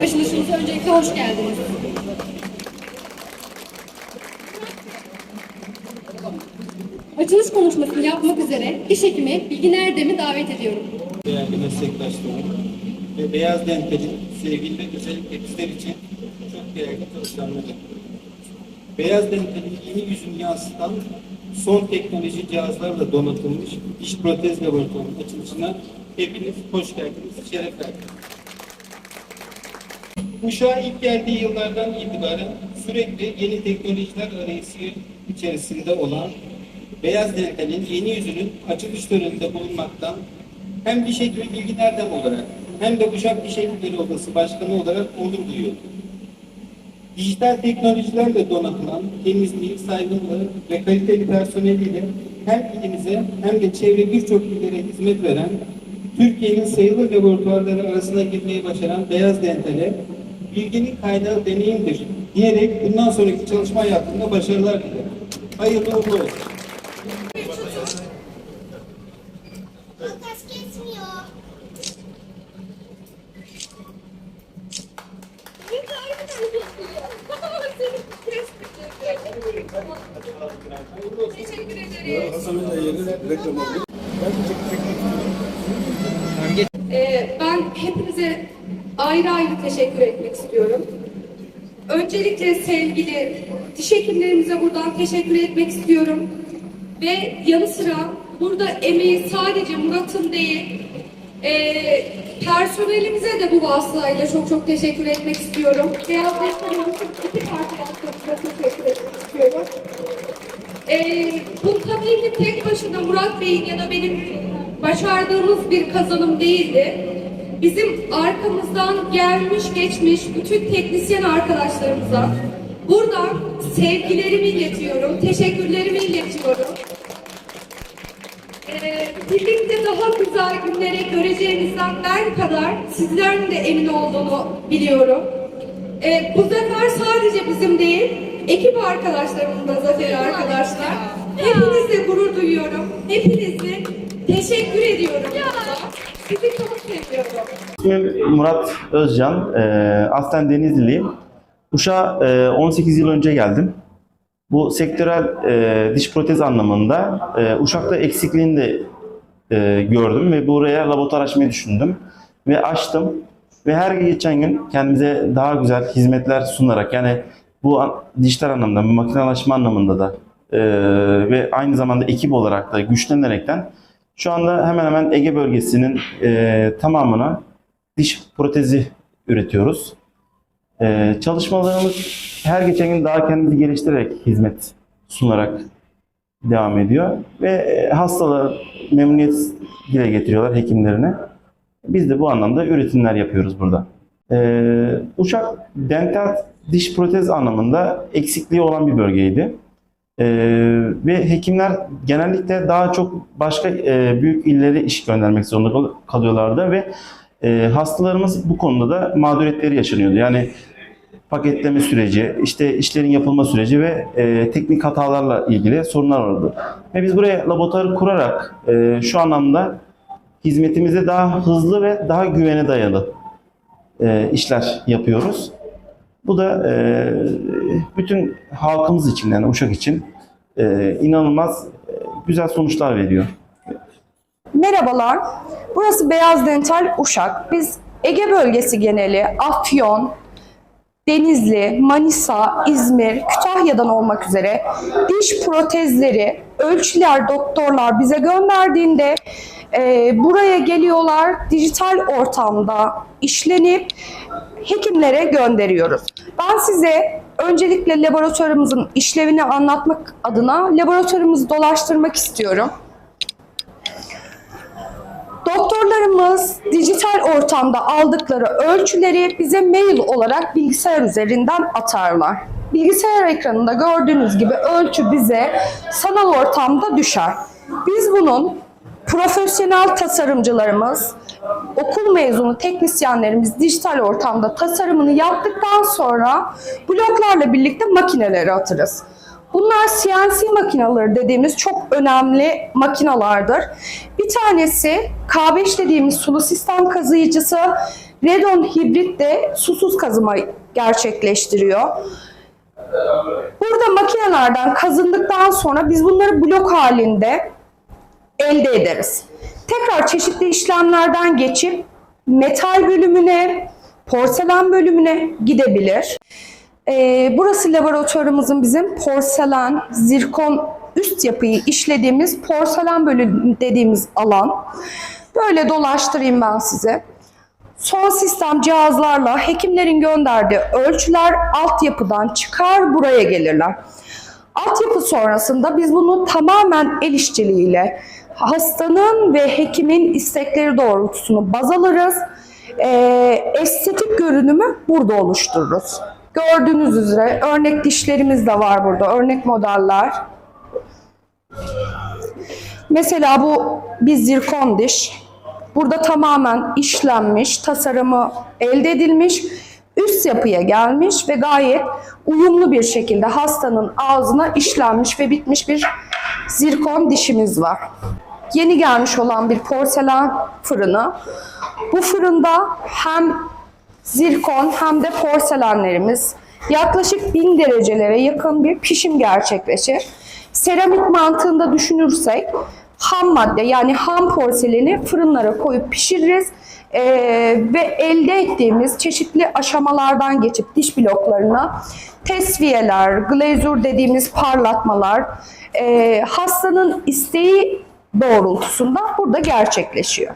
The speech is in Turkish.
Açılışımıza öncelikle hoş geldiniz. Açılış konuşmasını yapmak üzere diş hekimi Bilgin Erdem'i davet ediyorum. değerli meslektaşlarım ve Beyaz Dental'in sevgili ve özellikle bizler için çok değerli çalışanları. Beyaz Dental'in yeni yüzünü yansıtan son teknoloji cihazlarla donatılmış diş protez laboratuvarının açılışına hepiniz hoş geldiniz, şeref verdiniz. Uşağa ilk geldiği yıllardan itibaren sürekli yeni teknolojiler arayışı içerisinde olan Beyaz Dental'in yeni yüzünün açılış töreninde bulunmaktan hem diş hekimi Bilgin Erdem olarak hem de Uşak Diş Hekimleri Odası Başkanı olarak onur duyuyorum. Dijital teknolojilerle donatılan temizliği, saygınlığı ve kaliteli personeliyle hem ilimize hem de çevre birçok illere hizmet veren Türkiye'nin sayılı laboratuvarları arasına girmeyi başaran Beyaz Dental'e bilginin kaynağı deneyimdir diyerek bundan sonraki çalışma hayatında başarılar dilerim. Hayırlı uğurlu olsun. Ee, ben hepinize ayrı ayrı teşekkür etmek istiyorum. Öncelikle sevgili diş hekimlerimize buradan teşekkür etmek istiyorum. Ve yanı sıra burada emeği sadece Murat'ın değil, e, personelimize de bu vasıtayla çok çok teşekkür etmek istiyorum. Beyaz Defter'imizin iki arkadaşlarımıza teşekkür etmek istiyorum. Ee, bu tabii ki tek başına Murat Bey'in ya da benim başardığımız bir kazanım değildi. Bizim arkamızdan gelmiş geçmiş bütün teknisyen arkadaşlarımıza buradan sevgilerimi iletiyorum, teşekkürlerimi iletiyorum. Ee, birlikte daha güzel günlere göreceğimizden ben kadar sizlerin de emin olduğunu biliyorum. Ee, bu zafer sadece bizim değil, ekip arkadaşlarımın da zaferi arkadaşlar. Hepinizle gurur duyuyorum. Hepinizi teşekkür ediyorum. Sizi çok seviyorum. İsmim Murat Özcan. Ee, aslen Denizliliyim. Uşak'a e, 18 yıl önce geldim. Bu sektörel e, diş protez anlamında e, Uşak'ta eksikliğini de e, gördüm ve buraya laboratuvar açmayı düşündüm. Ve açtım. Ve her geçen gün kendimize daha güzel hizmetler sunarak yani bu an- dijital anlamda, makinalaşma anlamında da e, ve aynı zamanda ekip olarak da güçlenerekten şu anda hemen hemen Ege bölgesinin e, tamamına diş protezi üretiyoruz. E, çalışmalarımız her geçen gün daha kendimizi geliştirerek hizmet sunarak devam ediyor ve e, hastalar memnuniyet dile getiriyorlar hekimlerine. Biz de bu anlamda üretimler yapıyoruz burada. E, Uşak dental diş protez anlamında eksikliği olan bir bölgeydi. Ee, ve hekimler genellikle daha çok başka e, büyük illere iş göndermek zorunda kal- kalıyorlardı ve e, hastalarımız bu konuda da mağduriyetleri yaşanıyordu. Yani paketleme süreci, işte işlerin yapılma süreci ve e, teknik hatalarla ilgili sorunlar vardı. Ve biz buraya laboratuvarı kurarak e, şu anlamda hizmetimize daha hızlı ve daha güvene dayalı e, işler yapıyoruz. Bu da e, bütün halkımız için yani Uşak için e, inanılmaz e, güzel sonuçlar veriyor. Merhabalar. Burası Beyaz Dental Uşak. Biz Ege bölgesi geneli Afyon, Denizli, Manisa, İzmir, Kütahya'dan olmak üzere diş protezleri, ölçüler doktorlar bize gönderdiğinde e, buraya geliyorlar dijital ortamda işlenip hekimlere gönderiyoruz. Ben size öncelikle laboratuvarımızın işlevini anlatmak adına laboratuvarımızı dolaştırmak istiyorum. Doktorlarımız dijital ortamda aldıkları ölçüleri bize mail olarak bilgisayar üzerinden atarlar. Bilgisayar ekranında gördüğünüz gibi ölçü bize sanal ortamda düşer. Biz bunun profesyonel tasarımcılarımız, okul mezunu teknisyenlerimiz dijital ortamda tasarımını yaptıktan sonra bloklarla birlikte makinelere atırız. Bunlar CNC makineleri dediğimiz çok önemli makinalardır. Bir tanesi K5 dediğimiz sulu sistem kazıyıcısı, Redon hibrit de susuz kazıma gerçekleştiriyor. Burada makinelerden kazındıktan sonra biz bunları blok halinde elde ederiz. Tekrar çeşitli işlemlerden geçip metal bölümüne, porselen bölümüne gidebilir. Ee, burası laboratuvarımızın bizim porselen, zirkon üst yapıyı işlediğimiz porselen bölüm dediğimiz alan. Böyle dolaştırayım ben size. Son sistem cihazlarla hekimlerin gönderdiği ölçüler altyapıdan çıkar buraya gelirler. Altyapı sonrasında biz bunu tamamen el işçiliğiyle hastanın ve hekimin istekleri doğrultusunu baz alırız. Ee, estetik görünümü burada oluştururuz. Gördüğünüz üzere örnek dişlerimiz de var burada, örnek modeller. Mesela bu bir zirkon diş. Burada tamamen işlenmiş, tasarımı elde edilmiş, üst yapıya gelmiş ve gayet uyumlu bir şekilde hastanın ağzına işlenmiş ve bitmiş bir zirkon dişimiz var. Yeni gelmiş olan bir porselen fırını. Bu fırında hem zirkon hem de porselenlerimiz yaklaşık 1000 derecelere yakın bir pişim gerçekleşir. Seramik mantığında düşünürsek ham madde yani ham porseleni fırınlara koyup pişiririz Ee, ve elde ettiğimiz çeşitli aşamalardan geçip diş bloklarına tesviyeler, glazür dediğimiz parlatmalar e, hastanın isteği doğrultusunda burada gerçekleşiyor.